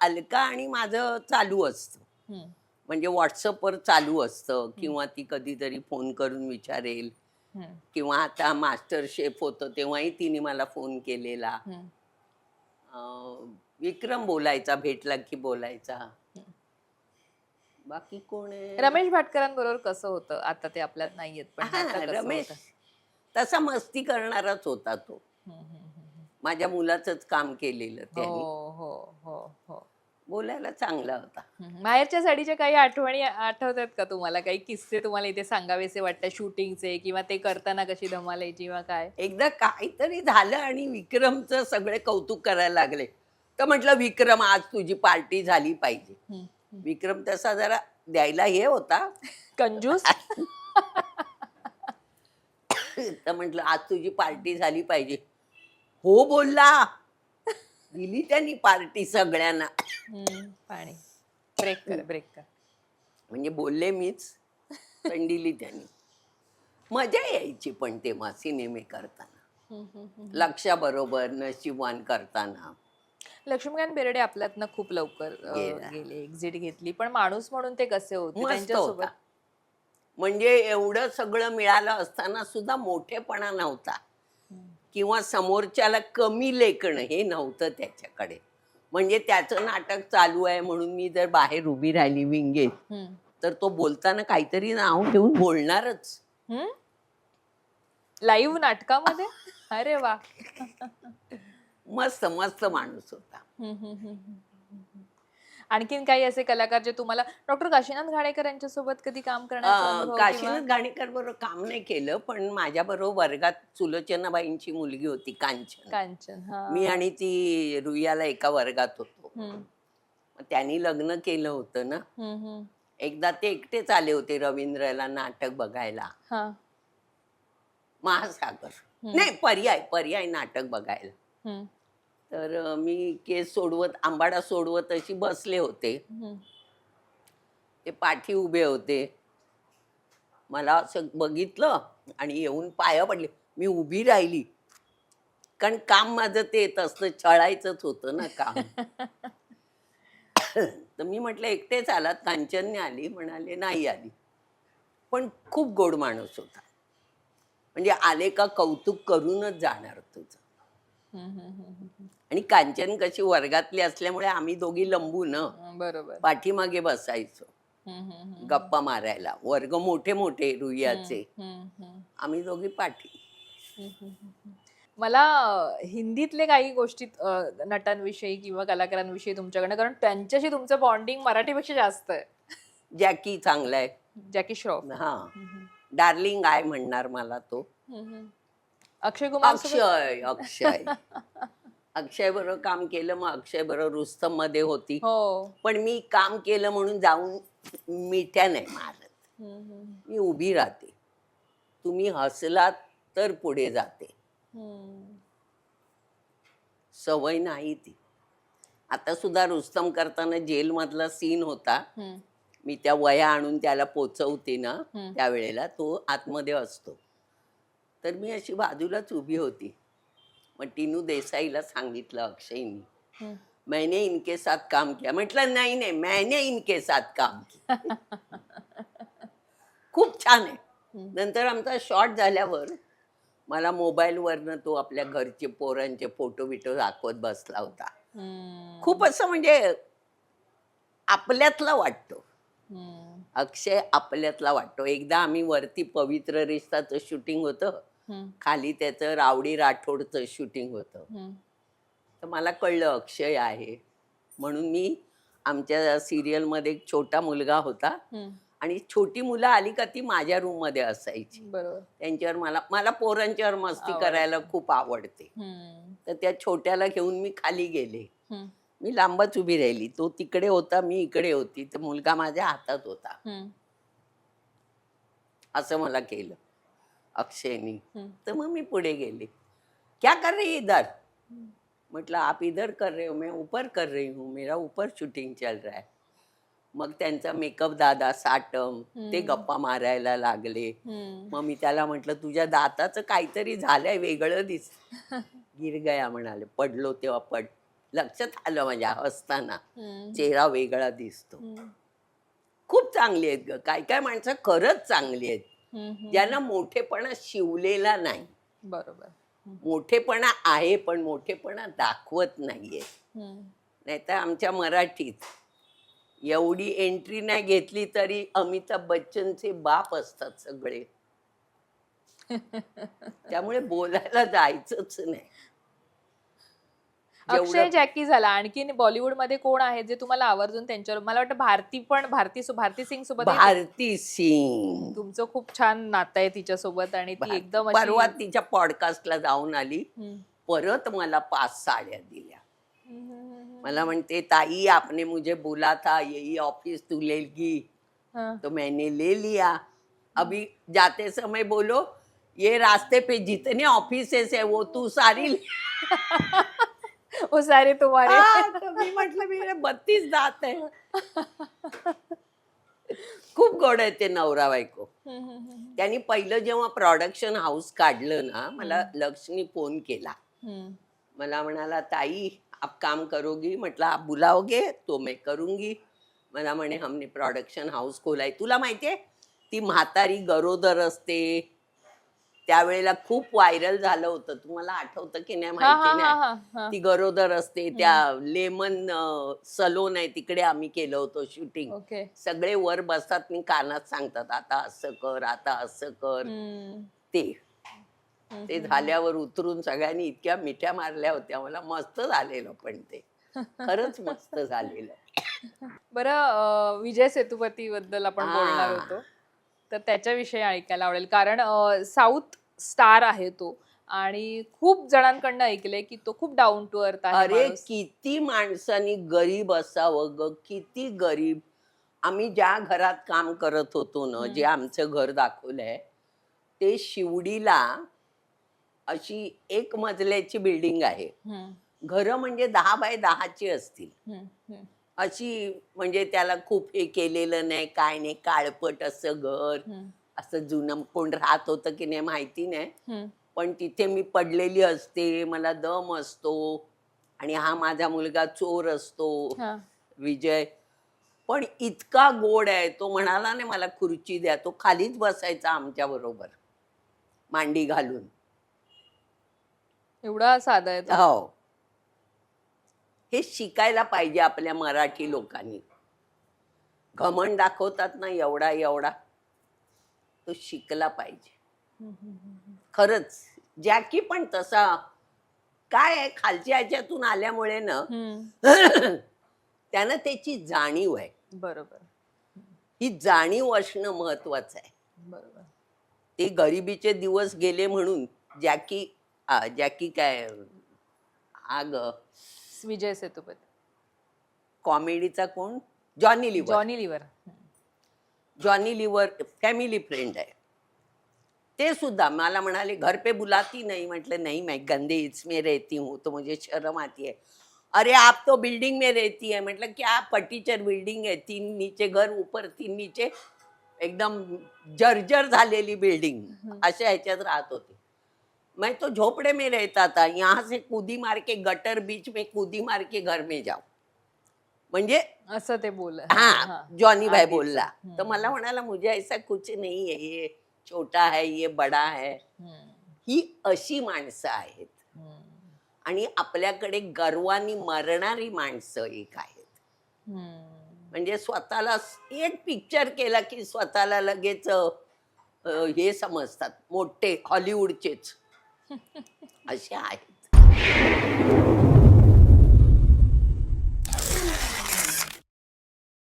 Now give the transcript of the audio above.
अलका आणि माझं चालू असतं. म्हणजे व्हॉट्सअपवर चालू असतं किंवा ती कधीतरी फोन करून विचारेल. किंवा आता मास्टर शेफ होतं तेव्हाही तिने मला फोन केलेला. विक्रम बोलायचा भेटला की बोलायचा. बाकी कोण रमेश भाटकरांबरोबर कसं होतं? आता ते आपल्यात नाहीयेत पण रमेश? तसा मस्ती करणाराच होता तो. माझ्या मुलाचंच काम केलेलं हो. त्याने. बोलायला चांगला होता. हम्म. माहेरच्या साडीच्या काही आठवणी आठवतात का तुम्हाला? काही किस्से तुम्हाला इथे सांगावेसे वाटतात शूटिंगचे किंवा ते करताना कशी धमाल यायची किंवा काय? एकदा काहीतरी झालं आणि विक्रमचं सगळे कौतुक करायला लागले. तर म्हटलं विक्रम आज तुझी पार्टी झाली पाहिजे. विक्रम तसा जरा द्यायला हे होता. कंजूस? तर म्हटलं आज तुझी पार्टी झाली पाहिजे. हो बोलला. दिली त्यांनी पार्टी सगळ्यांना. हम्म, पाणी. ब्रेक कर ब्रेक कर. म्हणजे बोलले मीच पण दिली त्यांनी. मजा यायची पण तेव्हा सिनेमे करताना. हम्म, हम्म, हम्म. लक्षाबरोबर नशिबवान करताना. लक्ष्मीकांत बेर्डे आपल्यातनं खूप लवकर अं, गेला. गेले एक्झिट घेतली पण माणूस म्हणून ते कसे होते? मस्त त्यांच्यासोबत होता. म्हणजे एवढं सगळं मिळालं असताना सुद्धा मोठेपणा नव्हता. किंवा समोरच्याला कमी लेखणं हे नव्हतं त्याच्याकडे. म्हणजे त्याचं नाटक चालू आहे म्हणून मी जर बाहेर उभी राहिली विंगेत हम्म. तर तो बोलताना काहीतरी नाव घेऊन बोलणारच? लाईव्ह नाटकामध्ये? अरे वा. मस्त मस्त माणूस होता. आणखीन काही असे कलाकार जे तुम्हाला डॉक्टर काशीनाथ घाणेकर यांच्यासोबत कधी काम अनुभव काशीनाथ घाणेकर बरोबर काम नाही केलं पण माझ्या बरोबर वर्गात सुलोचनाबाईंची मुलगी होती कांचन. कांचन हा. मी आणि ती रुईयाला एका वर्गात होतो. त्यांनी लग्न केलं होतं ना. एकदा ते एकटेच आले होते रवींद्रला नाटक बघायला. महासागर. नाही पर्याय पर्याय नाटक बघायला. तर मी केस सोडवत आंबाडा सोडवत अशी बसले होते. ते पाठी उभे होते. मला असं बघितलं आणि येऊन पाया पडले. मी उभी राहिली. कारण काम माझं ते तसं छळायचंच होतं ना काम. तर मी म्हटलं एकटेच आलात कांचनने आली म्हणाले नाही आली. पण खूप गोड माणूस होता. म्हणजे आले का कौतुक करूनच जाणार तुझं आणि कांचन कशी वर्गातली असल्यामुळे आम्ही दोघी लंबू न. बरोबर. पाठीमागे बसायचो. गप्पा मारायला. वर्ग मोठे मोठे रुईयाचे. आम्ही दोघी पाठी. मला हिंदीतले काही गोष्टी नटांविषयी किंवा कलाकारांविषयी तुमच्याकडनं कारण त्यांच्याशी तुमचं बॉन्डिंग मराठीपेक्षा जास्त आहे. जॅकी चांगलाय. जॅकी श्रॉफ. हा. डार्लिंग आहे म्हणणार मला तो. अक्षय कुमार अक्षय अक्षय. अक्षय बरोबर काम केलं मग अक्षय बरोबर रुस्तममध्ये होती. हो. पण मी काम केलं म्हणून जाऊन मिठ्या नाही मारत. हम्म, मी उभी राहते. तुम्ही हसलात तर पुढे जाते. हम्म. सवय नाही ती. आता सुद्धा रुस्तम करताना जेलमधला सीन होता. हम्म, मी त्या वया आणून त्याला पोचवते ना हम्म. त्यावेळेला तो आतमध्ये असतो. तर मी अशी बाजूलाच उभी होती. मग टिनू देसाईला सांगितलं अक्षयनी हम्म. मैंने इनके साथ काम किया. म्हटलं नाही नाही मैंने इनके साथ काम किया. खूप छान आहे. हम्म. नंतर आमचा शॉट झाल्यावर मला मोबाईलवरनं तो आपल्या घरचे पोरांचे फोटो बिटो दाखवत बसला होता. हम्म. खूप असं म्हणजे आपल्यातला वाटतो. हम्म, अक्षय आपल्यातला वाटतो. एकदा आम्ही वरती पवित्र रिश्ताचं शूटिंग होतं. खाली त्याचं रावडी राठोडचं शूटिंग होतं. तर मला कळलं अक्षय आहे. म्हणून मी आमच्या सिरियलमध्ये एक छोटा मुलगा होता. आणि छोटी मुलं आली का ती माझ्या रूममध्ये असायची. बरोबर. त्यांच्यावर मला मला पोरांच्यावर मस्ती. करायला खूप आवडते. तर त्या छोट्याला घेऊन मी खाली गेले. मी लांबच उभी राहिली. तो तिकडे होता मी इकडे होती. तर मुलगा माझ्या हातात होता. असं मला केलं. अक्षयनी. तर मग मी पुढे गेले क्या कर रही इधर म्हटलं आप इधर कर रहे हो मैं ऊपर कर रही हूँ मेरा ऊपर शूटिंग चल रहा है मग त्यांचा मेकअप दादा साटम ते. गप्पा मारायला लागले. मग मी त्याला म्हटलं तुझ्या दाताचं काहीतरी झालंय वेगळं दिस गिर गया म्हणाले पडलो तेव्हा पड लक्षात आलं माझ्या हसताना हम्म. चेहरा वेगळा दिसतो. खूप चांगली आहेत ग काय काय माणसं खरंच चांगली आहेत. ज्यांना मोठेपणा शिवलेला नाही. बरोबर. मोठेपणा आहे पण मोठेपणा दाखवत नाहीये. नाहीतर आमच्या मराठीत एवढी एंट्री नाही घेतली तरी अमिताभ बच्चनचे बाप असतात सगळे. त्यामुळे बोलायला जायचंच नाही. अक्षय जॅकी झाला. आणखीन बॉलिवूडमध्ये कोण आहे जे तुम्हाला आवर्जून त्यांच्यावर मला वाटतं भारती पण भारती भारती सिंग सोबत भारती सिंग. तुमचं खूप छान नातं आहे तिच्यासोबत आणि ती एकदम परवा तिच्या पॉडकास्टला जाऊन आली. परत मला पाच साड्या दिल्या. मला म्हणते ताई आपने मुझे बोला था यही ऑफिस तू लेगी. तो मैंने ले लिया. अभी जाते समय बोलो ये रास्ते पे जितने ऑफिसेस है वो तू सारी ओ सारे तुम्हारे. हा, तर मी म्हटलं मी बत्तीस दात आहे. खूप गोड आहे ते नवरा बायको. त्यांनी पहिलं जेव्हा प्रोडक्शन हाऊस काढलं ना मला लक्ष्मी फोन केला. मला म्हणाला ताई आप काम करोगी? म्हटलं आप बुलाओगे तो मैं करूंगी. मला म्हणे हमने प्रोडक्शन हाऊस खोलाय. तुला माहितीये ती म्हातारी गरोदर असते त्यावेळेला खूप व्हायरल झालं होतं. तुम्हाला आठवतं की नाही माहिती नाही. ती गरोदर असते त्या लेमन सलोन आहे तिकडे आम्ही केलं होतं शूटिंग. सगळे वर बसतात मी कानात सांगतात आता असं कर आता असं कर. ते. ते झाल्यावर उतरून सगळ्यांनी इतक्या मिठ्या मारल्या होत्या मला मस्त झालेलं पण ते. खरंच मस्त झालेलं. बरं विजय सेतुपती बद्दल आपण. बोलणार होतो. तर त्याच्याविषयी ऐकायला आवडेल. कारण साऊथ स्टार आहे तो. आणि खूप जणांकडनं ऐकलंय की तो खूप डाऊन टू अर्थ आहे अरे माणूस. किती माणसांनी गरीब असावं ग किती गरीब. आम्ही ज्या घरात काम करत होतो ना. जे आमचं घर दाखवलंय ते शिवडीला अशी एक मजल्याची बिल्डिंग आहे. हम्म, घरं म्हणजे दहा बाय दहाची असतील. हम्म, हम्म, अशी म्हणजे त्याला खूप हे केलेलं नाही काय नाही काळपट असं घर. हम्म, असं जुनं कोण राहत होतं की नाही माहिती नाही. पण तिथे मी पडलेली असते मला दम असतो आणि हा माझा मुलगा चोर असतो. विजय. पण इतका गोड आहे तो म्हणाला नाही मला खुर्ची द्या तो खालीच बसायचा आमच्या बरोबर मांडी घालून. एवढा साधा आहे तो. हो. हे शिकायला पाहिजे आपल्या मराठी लोकांनी. घमंड दाखवतात ना एवढा एवढा. तो शिकला पाहिजे. खरंच. जॅकी पण तसा. काय आहे? खालच्या ह्याच्यातून आल्यामुळे ना. त्यानं त्याची जाणीव आहे. बरोबर. ही जाणीव असणं महत्वाचं आहे. बरोबर. ते गरिबीचे दिवस गेले म्हणून जॅकी आ, जॅकी काय? हा ग विजय सेतुपती. कॉमेडीचा कोण? जॉनी लिव्हर. जॉनी लिव्हर. जॉनी लिव्हर फॅमिली फ्रेंड आहे. ते सुद्धा मला म्हणाले घर पे बुलाती नहीं. म्हटलं नहीं मैं गंदे इसमें रहती हूँ तो मुझे शर्म आती है. अरे आप तो बिल्डिंग में रहती है. मतलब क्या फटीचर बिल्डिंग है? तीन नीचे घर ऊपर तीन नीचे. एकदम जर्जर झालेली बिल्डिंग. अशा ह्याच्यात राहत होते. मैं तो झोपड़े में रहता था. यहाँ से कूदी मार के गटर बीच में कूदी मार के घर में जाओ म्हणजे असं ते बोल. हाँ जॉनी भाई. बोलला. हम्म. तो मला म्हणाला मुझे ऐसा कुछ नहीं है ये छोटा है ये बडा है. ही अशी माणसं आहेत. आणि आपल्याकडे गर्वानी मरणारी माणसं एक आहेत. म्हणजे स्वतःला एक पिक्चर केला की स्वतःला लगेच हे समजतात. मोठे हॉलिवूडचेच असे आहेत.